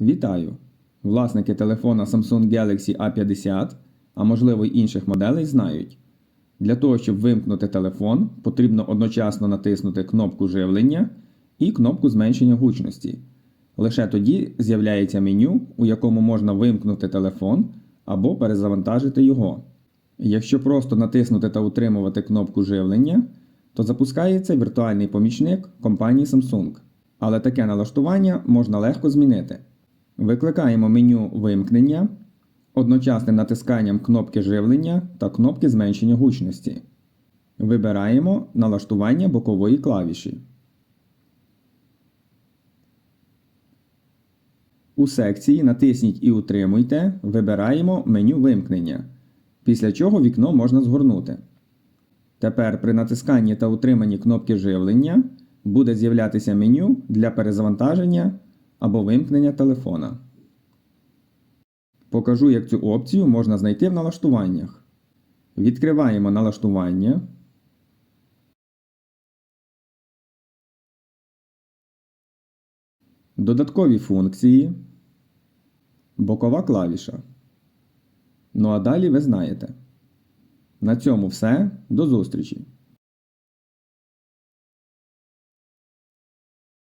Вітаю! Власники телефона Samsung Galaxy A50, а можливо й інших моделей, знають. Для того, щоб вимкнути телефон, потрібно одночасно натиснути кнопку живлення і кнопку зменшення гучності. Лише тоді з'являється меню, у якому можна вимкнути телефон або перезавантажити його. Якщо просто натиснути та утримувати кнопку живлення, то запускається віртуальний помічник компанії Samsung. Але таке налаштування можна легко змінити. Викликаємо меню вимкнення одночасним натисканням кнопки живлення та кнопки зменшення гучності. Вибираємо налаштування бокової клавіші. У секції натисніть і утримуйте, вибираємо меню вимкнення, після чого вікно можна згорнути. Тепер при натисканні та утриманні кнопки живлення буде з'являтися меню для перезавантаження або вимкнення телефона. Покажу, як цю опцію можна знайти в налаштуваннях. Відкриваємо налаштування. Додаткові функції. Бокова клавіша. Ну а далі ви знаєте. На цьому все. До зустрічі!